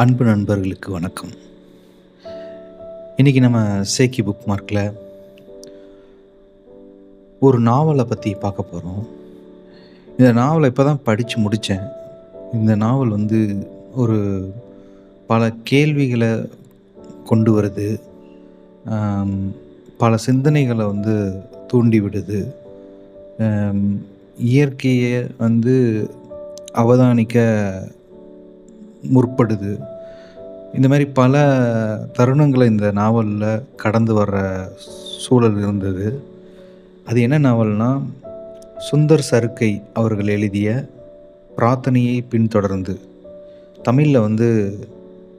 அன்பு நண்பர்களுக்கு வணக்கம். இன்றைக்கி நம்ம சேக்கி புக் மார்க்கில் ஒரு நாவலை பற்றி பார்க்க போகிறோம் இந்த நாவலை இப்போ தான் படித்து முடித்தேன் இந்த நாவல் வந்து ஒரு பல கேள்விகளை கொண்டு வருது. பல சிந்தனைகளை வந்து தூண்டி விடுது. இயற்கையை வந்து அவதானிக்க முற்படுது. இந்த மாதிரி பல தருணங்களை இந்த நாவலில் கடந்து வர்ற சூழல் இருந்தது. அது என்ன நாவல்னால் சுந்தர் சருக்கை அவர்கள் எழுதிய பிரார்த்தனையை பின்தொடர்ந்து தமிழில் வந்து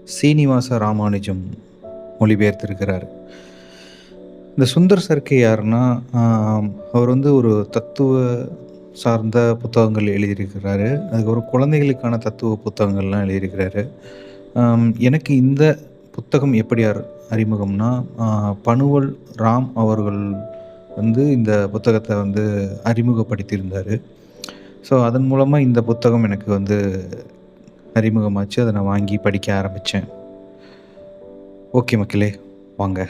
சீனிவாச ராமானுஜம் மொழிபெயர்த்திருக்கிறார். இந்த சுந்தர் சர்க்கை யாருன்னா அவர் வந்து ஒரு தத்துவ சார்ந்த புத்தகங்கள் எழுதியிருக்கிறாரு. அதுக்கப்புறம் குழந்தைகளுக்கான தத்துவ புத்தகங்கள்லாம் எழுதியிருக்கிறாரு. எனக்கு இந்த புத்தகம் எப்படி அர் அறிமுகம்னா பனுவல் ராம் அவர்கள் வந்து இந்த புத்தகத்தை வந்து அறிமுகப்படுத்தியிருந்தார். ஸோ அதன் மூலமாக இந்த புத்தகம் எனக்கு வந்து அறிமுகமாச்சு. அதை நான் வாங்கி படிக்க ஆரம்பித்தேன் ஓகே மக்களே வாங்க.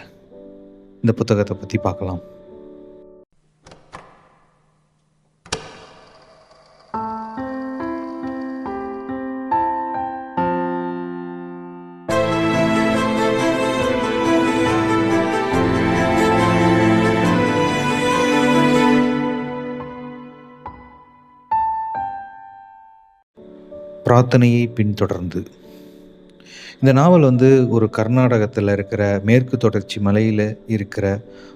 இந்த புத்தகத்தை பற்றி பார்க்கலாம். பிரார்த்தனையை பின்தொடர்ந்து. இந்த நாவல் வந்து ஒரு கர்நாடகத்தில் இருக்கிற மேற்கு தொடர்ச்சி மலையில் இருக்கிற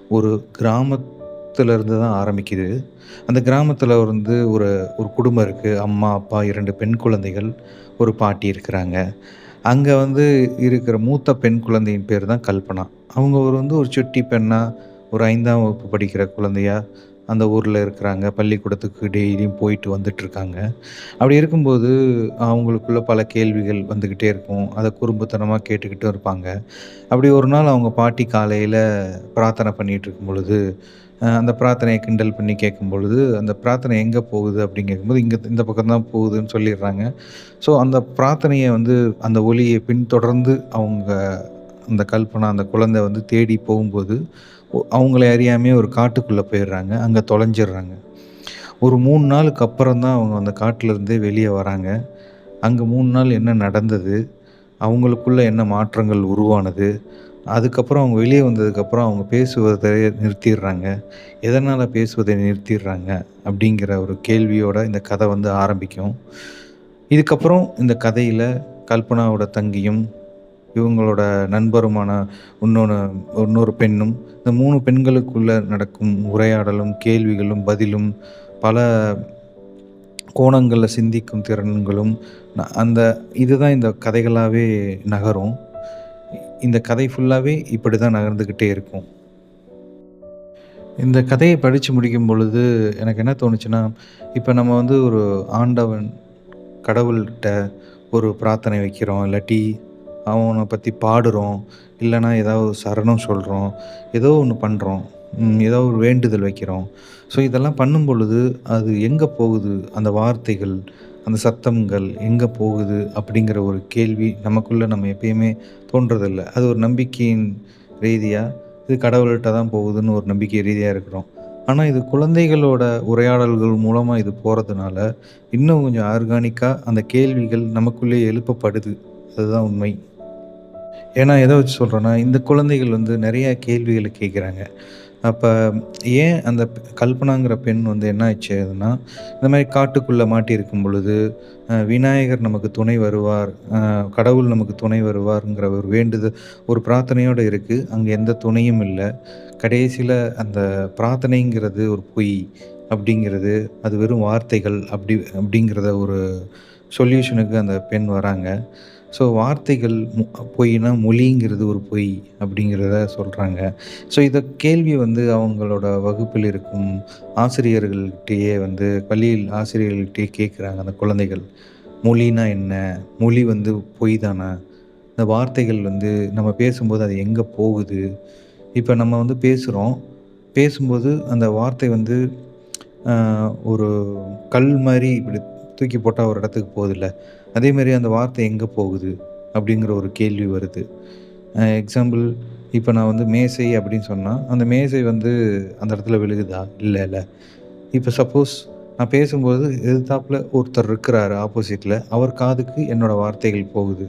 ஒரு கிராமத்திலிருந்து தான் ஆரம்பிக்குது. அந்த கிராமத்தில் வந்து ஒரு ஒரு குடும்பம் இருக்குது அம்மா அப்பா இரண்டு பெண் குழந்தைகள் ஒரு பாட்டி இருக்கிறாங்க. அங்கே வந்து இருக்கிற மூத்த பெண் குழந்தையின் பேர் தான் கல்பனா. அவங்க ஒரு வந்து ஒரு சுட்டி பெண்ணாக ஒரு ஐந்தாம் வகுப்பு படிக்கிற குழந்தையா அந்த ஊரில் இருக்கிறாங்க. பள்ளிக்கூடத்துக்கு டெய்லியும் போயிட்டு வந்துட்டுருக்காங்க. அப்படி இருக்கும்போது அவங்களுக்குள்ள பல கேள்விகள் வந்துக்கிட்டே இருக்கும். அதை குறும்புத்தனமாக கேட்டுக்கிட்டும் இருப்பாங்க. அப்படி ஒரு நாள் அவங்க பாட்டி காலையில் பிரார்த்தனை பண்ணிகிட்டு இருக்கும் பொழுது அந்த பிரார்த்தனையை கிண்டல் பண்ணி கேட்கும் பொழுது அந்த பிரார்த்தனை எங்கே போகுது அப்படின்னு கேட்கும்போது இங்கே இந்த பக்கம் தான் போகுதுன்னு சொல்லிடுறாங்க. ஸோ அந்த பிரார்த்தனையை வந்து அந்த ஒலியை பின்தொடர்ந்து அவங்க அந்த கல்பனா அந்த குழந்தை வந்து தேடி போகும்போது அவங்கள அறியாமே ஒரு காட்டுக்குள்ளே போயிடுறாங்க அங்கே தொலைஞ்சிடுறாங்க. ஒரு மூணு நாளுக்கு அப்புறம் தான் அவங்க அந்த காட்டிலேருந்தே வெளியே வராங்க. அங்கே மூணு நாள் என்ன நடந்தது அவங்களுக்குள்ள என்ன மாற்றங்கள் உருவானது அதுக்கப்புறம் அவங்க வெளியே வந்ததுக்கப்புறம் அவங்க பேசுவதை நிறுத்திடுறாங்க. எதனால் பேசுவதை நிறுத்திடுறாங்க அப்படிங்கிற ஒரு கேள்வியோட இந்த கதை வந்து ஆரம்பிக்கும். இதுக்கப்புறம் இந்த கதையில் கல்பனாவோட தங்கியும் இவங்களோட நண்பருமான இன்னொன்று இன்னொரு பெண்ணும் இந்த மூணு பெண்களுக்குள்ள நடக்கும் உரையாடலும் கேள்விகளும் பதிலும் பல கோணங்களில் சிந்திக்கும் திறன்களும் அந்த இதுதான் இந்த கதைகளாகவே நகரும். இந்த கதை ஃபுல்லாகவே இப்படி தான் நகர்ந்துக்கிட்டே இருக்கும். இந்த கதையை படித்து முடிக்கும் பொழுது எனக்கு என்ன தோணுச்சுன்னா இப்போ நம்ம வந்து ஒரு ஆண்டவன் கடவுள்கிட்ட ஒரு பிரார்த்தனை வைக்கிறோம் இல்லாட்டி அவனை பற்றி பாடுறோம் இல்லைன்னா ஏதாவது சரணம் சொல்கிறோம் ஏதோ ஒன்று பண்ணுறோம் ஏதோ ஒரு வேண்டுதல் வைக்கிறோம். ஸோ இதெல்லாம் பண்ணும் பொழுது அது எங்கே போகுது? அந்த வார்த்தைகள் அந்த சத்தங்கள் எங்கே போகுது? அப்படிங்கிற ஒரு கேள்வி நமக்குள்ளே நம்ம எப்பயுமே தோன்றதில்லை. அது ஒரு நம்பிக்கையின் ரீதியாக இது கடவுள்கிட்ட தான் போகுதுன்னு ஒரு நம்பிக்கை ரீதியாக இருக்கிறோம். ஆனால் இது குழந்தைகளோட உரையாடல்கள் மூலமாக இது போகிறதுனால இன்னும் கொஞ்சம் ஆர்கானிக்காக அந்த கேள்விகள் நமக்குள்ளே எழுப்பப்படுது. அதுதான் உண்மை. ஏன்னா எதை வச்சு சொல்கிறேன்னா இந்த குழந்தைகள் வந்து நிறைய கேள்விகளை கேட்குறாங்க. அப்போ ஏன் அந்த கல்பனாங்கிற பெண் வந்து என்ன ஆச்சுன்னா இந்த மாதிரி காட்டுக்குள்ளே மாட்டியிருக்கும் பொழுது விநாயகர் நமக்கு துணை வருவார் கடவுள் நமக்கு துணை வருவாருங்கிற ஒரு வேண்டுதல் ஒரு பிரார்த்தனையோடு இருக்குது அங்கே எந்த துணையும் இல்லை. கடைசியில் அந்த பிரார்த்தனைங்கிறது ஒரு பொய் அப்படிங்கிறது அது வெறும் வார்த்தைகள் அப்படி அப்படிங்கிறத ஒரு சொல்யூஷனுக்கு அந்த பெண் வராங்க. ஸோ வார்த்தைகள் பொய்னா மொழிங்கிறது ஒரு பொய் அப்படிங்கிறத சொல்கிறாங்க ஸோ இதை கேள்வி வந்து அவங்களோட வகுப்பில் இருக்கும் ஆசிரியர்கள்கிட்டயே வந்து பள்ளியில் ஆசிரியர்கள்கிட்டயே கேட்குறாங்க அந்த குழந்தைகள். மொழினா என்ன? மொழி வந்து பொய் தானே? இந்த வார்த்தைகள் வந்து நம்ம பேசும்போது அது எங்கே போகுது? இப்போ நம்ம வந்து பேசுகிறோம் பேசும்போது அந்த வார்த்தை வந்து ஒரு கல் மாதிரி இப்படி தூக்கி போட்டால் ஒரு இடத்துக்கு போகுதில்ல? அதே மாதிரி அந்த வார்த்தை எங்கே போகுது? அப்படிங்கிற ஒரு கேள்வி வருது. எக்ஸாம்பிள் இப்போ நான் வந்து மேசை அப்படின்னு சொன்னால் அந்த மேசை வந்து அந்த இடத்துல விழுகுதா? இல்லைல்ல இப்போ சப்போஸ் நான் பேசும்போது எதிர்த்தாப்பில் ஒருத்தர் இருக்கிறாரு ஆப்போசிட்டில் அவர் காதுக்கு என்னோடய வார்த்தைகள் போகுது.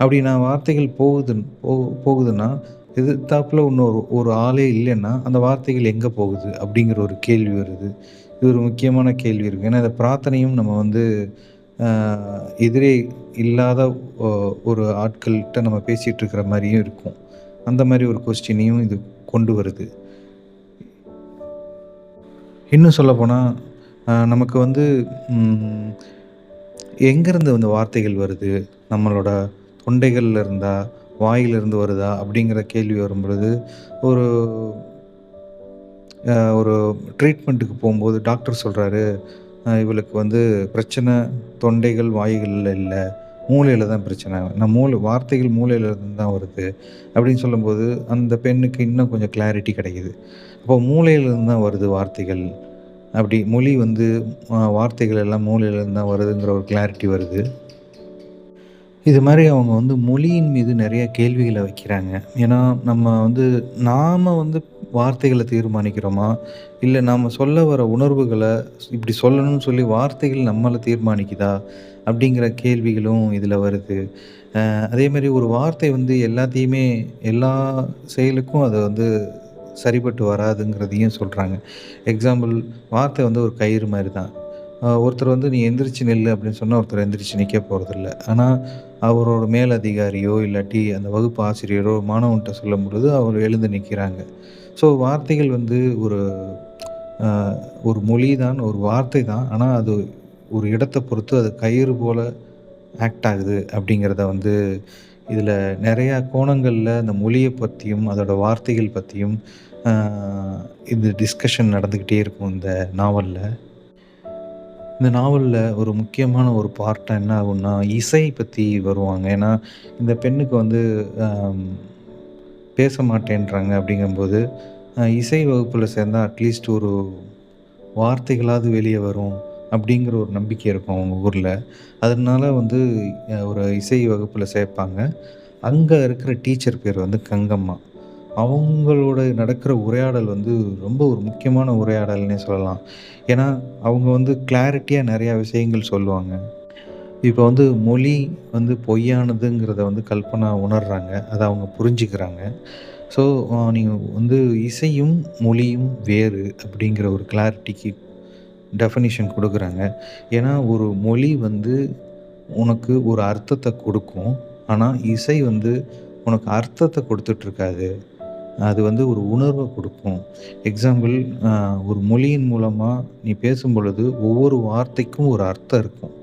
அப்படி நான் வார்த்தைகள் போகுது போ போகுதுன்னா எதிர்த்தாப்பில் இன்னொரு ஒரு ஆளே இல்லைன்னா அந்த வார்த்தைகள் எங்கே போகுது? அப்படிங்கிற ஒரு கேள்வி வருது. இது ஒரு முக்கியமான கேள்வி இருக்குது ஏன்னா இந்த பிரார்த்தனையும் நம்ம வந்து எதிரே இல்லாத ஒரு ஆட்கள்கிட்ட நம்ம பேசிகிட்டு இருக்கிற மாதிரியும் இருக்கும். அந்த மாதிரி ஒரு கொஸ்டினையும் இது கொண்டு வருது. இன்னும் சொல்லப்போனால் நமக்கு வந்து எங்கேருந்து வந்து வார்த்தைகள் வருது? நம்மளோட தொண்டைகளில் இருந்தா வாயிலிருந்து வருதா? அப்படிங்கிற கேள்வி வரும்பொழுது ஒரு ஒரு ட்ரீட்மெண்ட்டுக்கு போகும்போது டாக்டர் சொல்கிறாரு இவளுக்கு வந்து பிரச்சனை தொண்டைகள் வாய்களில் இல்லை மூளையில் தான் பிரச்சனை. நான் மூளை வார்த்தைகள் மூளையில் இருந்து தான் வருது அப்படின்னு சொல்லும்போது அந்த பெண்ணுக்கு இன்னும் கொஞ்சம் கிளாரிட்டி கிடைக்குது. அப்போ மூளையிலேருந்து தான் வருது வார்த்தைகள். அப்படி மொழி வந்து வார்த்தைகள் எல்லாம் மூளையிலேருந்து தான் வருதுங்கிற ஒரு கிளாரிட்டி வருது. இது மாதிரி அவங்க வந்து மொழியின் மீது நிறைய கேள்விகளை வைக்கிறாங்க. ஏன்னா நம்ம வந்து நாம் வந்து வார்த்தைகளை தீர்மானிக்கிறோமா? இல்லை நாம் சொல்ல வர உணர்வுகளை இப்படி சொல்லணும்னு சொல்லி வார்த்தைகள் நம்மளை தீர்மானிக்குதா? அப்படிங்கிற கேள்விகளும் இதில் வருது. அதே மாதிரி ஒரு வார்த்தை வந்து எல்லாத்தையுமே எல்லா செயலுக்கும் அதை வந்து சரிப்பட்டு வராதுங்கிறதையும் சொல்கிறாங்க எக்ஸாம்பிள் வார்த்தை வந்து ஒரு கயிறு மாதிரி தான். ஒருத்தர் வந்து நீ எந்திரிச்சு நெல் அப்படின்னு சொன்னால் ஒருத்தர் எந்திரிச்சு நிற்க போகிறதில்ல ஆனால் அவரோட மேலதிகாரியோ இல்லாட்டி அந்த வகுப்பு ஆசிரியரோ மாணவன்கிட்ட சொல்லும் பொழுது அவர் எழுந்து நிற்கிறாங்க ஸோ வார்த்தைகள் வந்து ஒரு ஒரு மொழி தான் ஒரு வார்த்தை தான். ஆனால் அது ஒரு இடத்தை பொறுத்து அது கயிறு போல் ஆக்ட் ஆகுது அப்படிங்கிறத வந்து இதில் நிறையா கோணங்களில் அந்த மொழியை பற்றியும் அதோட வார்த்தைகள் பற்றியும் இந்த டிஸ்கஷன் நடந்துக்கிட்டே இருக்கும் இந்த நாவலில். இந்த நாவலில் ஒரு முக்கியமான ஒரு பார்ட்டாக என்ன ஆகும்னா இசை பற்றி வருவாங்க. ஏன்னா இந்த பெண்ணுக்கு வந்து பேச மாட்டேன்றாங்க அப்படிங்கும்போது இசை வகுப்பில் சேர்ந்தால் அட்லீஸ்ட் ஒரு வார்த்தைகளாவது வெளியே வரும் அப்படிங்கிற ஒரு நம்பிக்கை இருக்கும் அவங்க ஊரில். அதனால வந்து ஒரு இசை வகுப்பில் சேர்ப்பாங்க. அங்கே இருக்கிற டீச்சர் பேர் வந்து கங்கம்மா. அவங்களோட நடக்கிற உரையாடல் வந்து ரொம்ப ஒரு முக்கியமான உரையாடல்னே சொல்லலாம். ஏன்னா அவங்க வந்து கிளாரிட்டியாக நிறையா விஷயங்கள் சொல்லுவாங்க. இப்போ வந்து மொழி வந்து பொய்யானதுங்கிறத வந்து கல்பனா உணர்கிறாங்க அதை அவங்க புரிஞ்சுக்கிறாங்க. ஸோ நீங்கள் வந்து இசையும் மொழியும் வேறு அப்படிங்கிற ஒரு கிளாரிட்டிக்கு டெஃபனிஷன் கொடுக்குறாங்க. ஏன்னா ஒரு மொழி வந்து உனக்கு ஒரு அர்த்தத்தை கொடுக்கும். ஆனால் இசை வந்து உனக்கு அர்த்தத்தை கொடுத்துட்ருக்காது. அது வந்து ஒரு உணர்வை கொடுக்கும். எக்ஸாம்பிள் ஒரு மொழியின் மூலமாக நீ பேசும் பொழுது ஒவ்வொரு வார்த்தைக்கும் ஒரு அர்த்தம் இருக்கும்.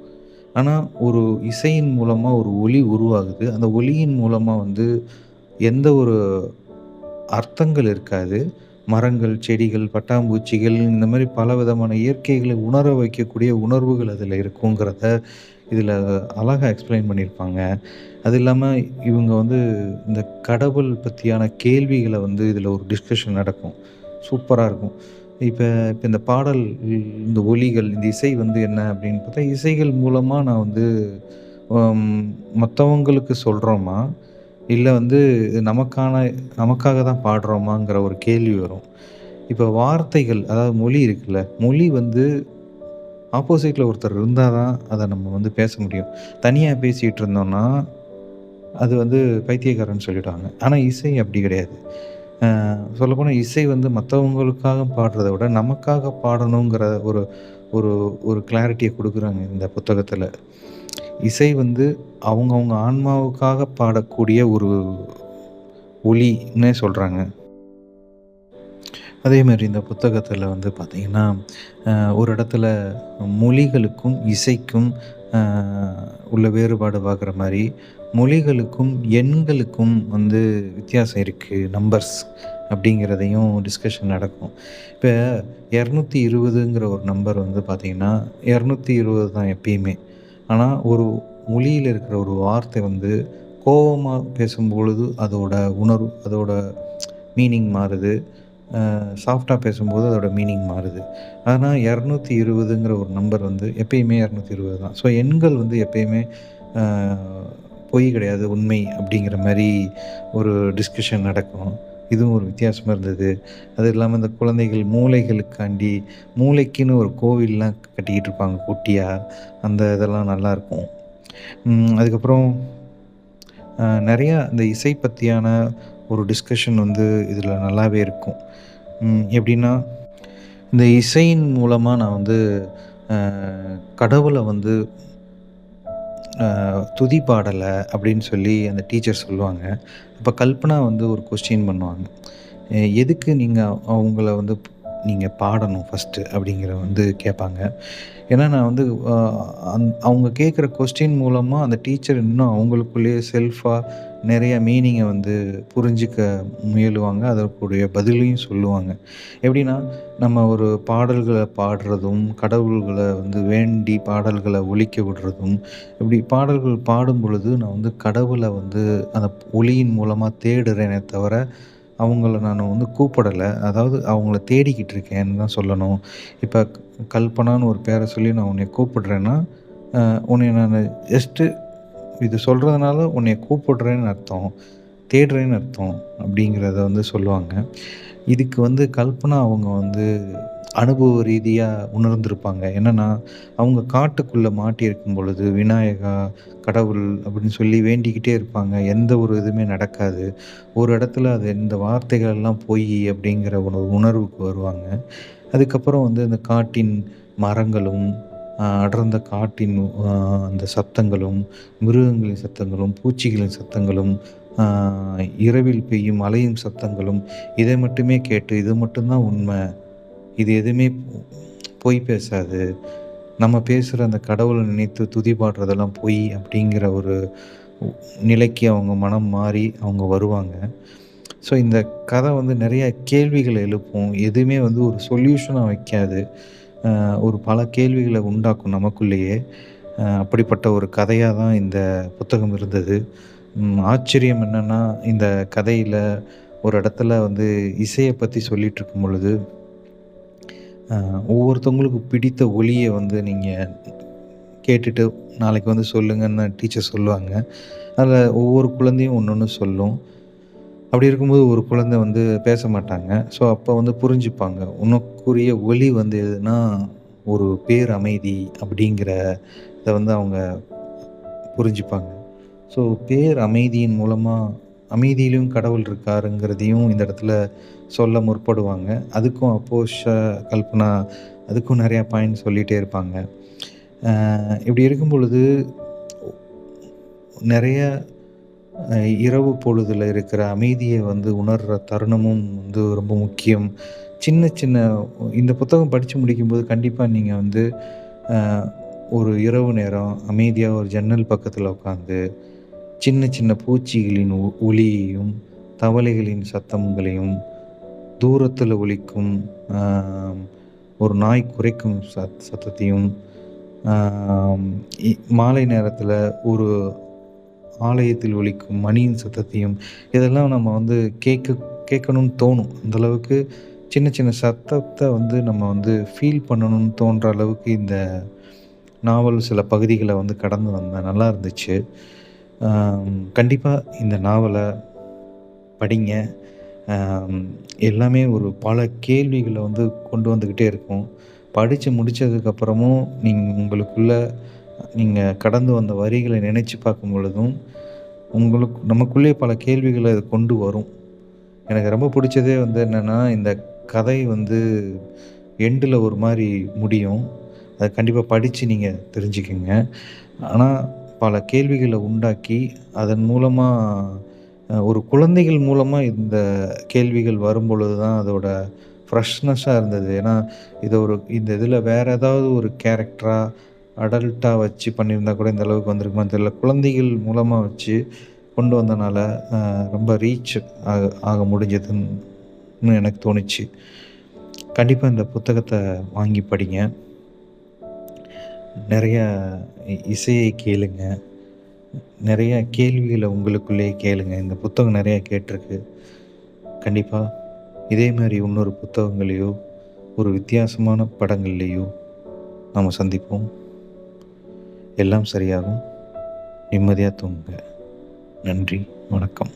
ஆனால் ஒரு இசையின் மூலமாக ஒரு ஒலி உருவாகுது. அந்த ஒலியின் மூலமாக வந்து எந்த ஒரு அர்த்தங்கள் இருக்காது. மரங்கள் செடிகள் பட்டாம்பூச்சிகள் இந்த மாதிரி பல விதமான இயற்கைகளை உணர வைக்கக்கூடிய உணர்வுகள் அதில் இருக்குங்கிறத இதில் அழகாக எக்ஸ்பிளைன் பண்ணியிருப்பாங்க. அது இல்லாமல் இவங்க வந்து இந்த கடவுள் பற்றியான கேள்விகளை வந்து இதில் ஒரு டிஸ்கஷன் நடக்கும். சூப்பராக இருக்கும். இப்போ இப்போ இந்த பாடல் இந்த ஒலிகள் இந்த இசை வந்து என்ன அப்படின்னு பார்த்தா இசைகள் மூலமாக நான் வந்து மற்றவங்களுக்கு சொல்கிறோமா இல்லை வந்து நமக்கான நமக்காக தான் பாடுறோமாங்கிற ஒரு கேள்வி வரும். இப்போ வார்த்தைகள் அதாவது மொழி இருக்குல்ல மொழி வந்து ஆப்போசிட்டில் ஒருத்தர் இருந்தால் தான் அதை நம்ம வந்து பேச முடியும். தனியாக பேசிகிட்டு இருந்தோம்னா அது வந்து பைத்தியக்காரன்னு சொல்லிவிடுவாங்க ஆனால் இசை அப்படி கிடையாது. சொல்லப்போனால் இசை வந்து மற்றவங்களுக்காக பாடுறத விட நமக்காக பாடணுங்கிற ஒரு ஒரு ஒரு கிளாரிட்டியை கொடுக்குறாங்க இந்த புத்தகத்தில். இசை வந்து அவங்கவுங்க ஆன்மாவுக்காக பாடக்கூடிய ஒரு ஒளின்னே சொல்கிறாங்க அதே மாதிரி இந்த புத்தகத்தில் வந்து பார்த்திங்கன்னா ஒரு இடத்துல மொழிகளுக்கும் இசைக்கும் உள்ள வேறுபாடு பார்க்குற மாதிரி மொழிகளுக்கும் எண்களுக்கும் வந்து வித்தியாசம் இருக்குது நம்பர்ஸ் அப்படிங்கிறதையும் டிஸ்கஷன் நடக்கும். இப்போ இரநூத்தி இருபதுங்கிற ஒரு நம்பர் வந்து பார்த்திங்கன்னா இரநூத்தி இருபது தான் எப்பயுமே. ஆனால் ஒரு மொழியில் இருக்கிற ஒரு வார்த்தை வந்து கோபமாக பேசும்பொழுது அதோட உணர்வு அதோட மீனிங் மாறுது. சாஃப்டாக பேசும்போது அதோட மீனிங் மாறுது. ஆனால் இரநூத்தி இருபதுங்கிற ஒரு நம்பர் வந்து எப்பயுமே இரநூத்தி இருபது தான். ஸோ எண்கள் வந்து எப்பயுமே பொய் கிடையாது உண்மை அப்படிங்கிற மாதிரி ஒரு டிஸ்கஷன் நடக்கும். இதுவும் ஒரு வித்தியாசமாக இருந்தது. அது இல்லாமல் இந்த குழந்தைகள் மூளைகளுக்காண்டி மூளைக்குன்னு ஒரு கோவில்லாம் கட்டிக்கிட்டு இருப்பாங்க குட்டியாக அந்த இதெல்லாம் நல்லாயிருக்கும் அதுக்கப்புறம் நிறையா இந்த இசை பற்றியான ஒரு டிஸ்கஷன் வந்து இதில் நல்லாவே இருக்கும். எப்படின்னா இந்த இசையின் மூலமாக நான் வந்து கடவுளை வந்து துதி பாடலை அப்படின்னு சொல்லி அந்த டீச்சர் சொல்லுவாங்க. அப்போ கல்பனா வந்து ஒரு கொஸ்டின் பண்ணுவாங்க. எதுக்கு நீங்கள் அவங்கள வந்து நீங்கள் பாடணும் ஃபஸ்ட்டு அப்படிங்கிற வந்து கேட்பாங்க. ஏன்னா நான் வந்து அந் அவங்க கேட்குற கொஸ்டின் மூலமாக அந்த டீச்சர் இன்னும் அவங்களுக்குள்ளேயே செல்ஃபாக நிறைய மீனிங்கை வந்து புரிஞ்சிக்க முயலுவாங்க. அதற்குடைய பதிலையும் சொல்லுவாங்க. எப்படின்னா நம்ம ஒரு பாடல்களை பாடுறதும் கடவுள்களை வந்து வேண்டி பாடல்களை ஒழிக்க விடுறதும் இப்படி பாடல்கள் பாடும் பொழுது நான் வந்து கடவுளை வந்து அந்த ஒளியின் மூலமாக தேடுறேனே தவிர அவங்கள நான் வந்து கூப்பிடலை. அதாவது அவங்கள தேடிக்கிட்டு இருக்கேன்னு தான் சொல்லணும். இப்போ கல்பனான்னு ஒரு பேரை சொல்லி நான் உன்னை கூப்பிடுறேன்னா உன்னை நான் ஜஸ்ட்டு இது சொல்கிறதுனால உன்னை கூப்பிடுறேன்னு அர்த்தம் தேடுறேன்னு அர்த்தம் அப்படிங்கிறத வந்து சொல்லுவாங்க. இதுக்கு வந்து கல்பனா அவங்க வந்து அனுபவ ரீதியாக உணர்ந்திருப்பாங்க. என்னென்னா அவங்க காட்டுக்குள்ளே மாட்டியிருக்கும் பொழுது விநாயகா கடவுள் அப்படின்னு சொல்லி வேண்டிக்கிட்டே இருப்பாங்க. எந்த ஒரு இதுவுமே நடக்காது. ஒரு இடத்துல அது இந்த வார்த்தைகள் எல்லாம் பொய் அப்படிங்கிற ஒரு உணர்வுக்கு வருவாங்க. அதுக்கப்புறம் வந்து அந்த காட்டின் மரங்களும் அடர்ந்த காட்டின் அந்த சத்தங்களும் மிருகங்களின் சத்தங்களும் பூச்சிகளின் சத்தங்களும் இரவில் பெய்யும் அலையும் சத்தங்களும் இதை மட்டுமே கேட்டு இது மட்டும்தான் உண்மை. இது எதுவுமே பொய் பேசாது. நம்ம பேசுகிற அந்த கடவுளை நினைத்து துதி பாடுறதெல்லாம் பொய் அப்படிங்கிற ஒரு நிலைக்கு அவங்க மனம் மாறி அவங்க வருவாங்க. ஸோ இந்த கதை வந்து நிறைய கேள்விகளை எழுப்பும். எதுவுமே வந்து ஒரு சொல்யூஷனாக வைக்காது. ஒரு பல கேள்விகளை உண்டாக்கும் நமக்குள்ளேயே. அப்படிப்பட்ட ஒரு கதையாக தான் இந்த புத்தகம் இருந்தது. ஆச்சரியம் என்னென்னா இந்த கதையில் ஒரு இடத்துல வந்து இசையை பற்றி சொல்லிகிட்டு இருக்கும் பொழுது ஒவ்வொருத்தவங்களுக்கு பிடித்த ஒலியை வந்து நீங்கள் கேட்டுட்டு நாளைக்கு வந்து சொல்லுங்கன்னு டீச்சர் சொல்லுவாங்க. அதில் ஒவ்வொரு குழந்தையும் ஒன்று ஒன்று சொல்லும். அப்படி இருக்கும்போது ஒரு குழந்தை வந்து பேச மாட்டாங்க ஸோ அப்போ வந்து புரிஞ்சுப்பாங்க. உனக்குரிய ஒலி வந்து எதுனா ஒரு பேர் அமைதி அப்படிங்கிற இதை வந்து அவங்க புரிஞ்சுப்பாங்க. ஸோ பேர் அமைதியின் மூலமாக அமைதியிலும் கடவுள் இருக்காருங்கிறதையும் இந்த இடத்துல சொல்ல முற்படுவாங்க. அதுக்கும் அப்போஷ கல்பனா அதுக்கும் நிறையா பாயிண்ட் சொல்லிகிட்டே இருப்பாங்க. இப்படி இருக்கும் பொழுது நிறைய இரவு பொழுதில் இருக்கிற அமைதியை வந்து உணர்கிற தருணமும் வந்து ரொம்ப முக்கியம். சின்ன சின்ன இந்த புத்தகம் படித்து முடிக்கும்போது கண்டிப்பாக நீங்கள் வந்து ஒரு இரவு நேரம் அமைதியாக ஒரு ஜன்னல் பக்கத்தில் உட்காந்து சின்ன சின்ன பூச்சிகளின் ஒளியையும் தவளைகளின் சத்தங்களையும் தூரத்தில் ஒலிக்கும் ஒரு நாய் குறைக்கும் சத் சத்தத்தையும் மாலை நேரத்தில் ஒரு ஆலயத்தில் ஒழிக்கும் மணியின் சத்தத்தையும் இதெல்லாம் நம்ம வந்து கேட்க கேட்கணும்னு தோணும். அந்தளவுக்கு சின்ன சின்ன சத்தத்தை வந்து நம்ம வந்து ஃபீல் பண்ணணும்னு தோன்ற அளவுக்கு இந்த நாவல் சில பகுதிகளை வந்து கடந்து வந்தேன் நல்லா இருந்துச்சு. கண்டிப்பாக இந்த நாவலை படிங்க. எல்லாமே ஒரு பல கேள்விகளை வந்து கொண்டு வந்துக்கிட்டே இருக்கும். படித்து முடித்ததுக்கப்புறமும் நீங்கள் உங்களுக்குள்ள நீங்கள் கடந்து வந்த வரிகளை நினச்சி பார்க்கும் பொழுதும் உங்களுக்கு நமக்குள்ளே பல கேள்விகளை அது கொண்டு வரும். எனக்கு ரொம்ப பிடிச்சதே வந்து என்னென்னா இந்த கதை வந்து எண்டில் ஒரு மாதிரி முடியும். அதை கண்டிப்பாக படித்து நீங்கள் தெரிஞ்சுக்கோங்க. ஆனால் பல கேள்விகளை உண்டாக்கி அதன் மூலமாக ஒரு குழந்தைகள் மூலமாக இந்த கேள்விகள் வரும்பொழுது தான் அதோட ஃப்ரெஷ்னஸ்ஸாக இருந்தது. ஏன்னா இதை ஒரு இந்த இதில் வேறு ஏதாவது ஒரு கேரக்டராக அடல்ட்டாக வச்சு பண்ணியிருந்தா கூட இந்த அளவுக்கு வந்திருக்குமா தெரியல. குழந்தைகள் மூலமாக வச்சு கொண்டு வந்தனால ரொம்ப ரீச் ஆக ஆக முடிஞ்சதுன்னு எனக்கு தோணுச்சு. கண்டிப்பாக இந்த புத்தகத்தை வாங்கி படிங்க. நிறையா இசையை கேளுங்க. நிறைய கேள்விகளை உங்களுக்குள்ளேயே கேளுங்க. இந்த புத்தகம் நிறையா கேட்டிருக்கு. கண்டிப்பாக இதே மாதிரி இன்னொரு புத்தகங்களையோ ஒரு வித்தியாசமான படங்கள்லேயோ நாம் சந்திப்போம். எல்லாம் சரியாகும். நிம்மதியாக தூங்குங்க. நன்றி. வணக்கம்.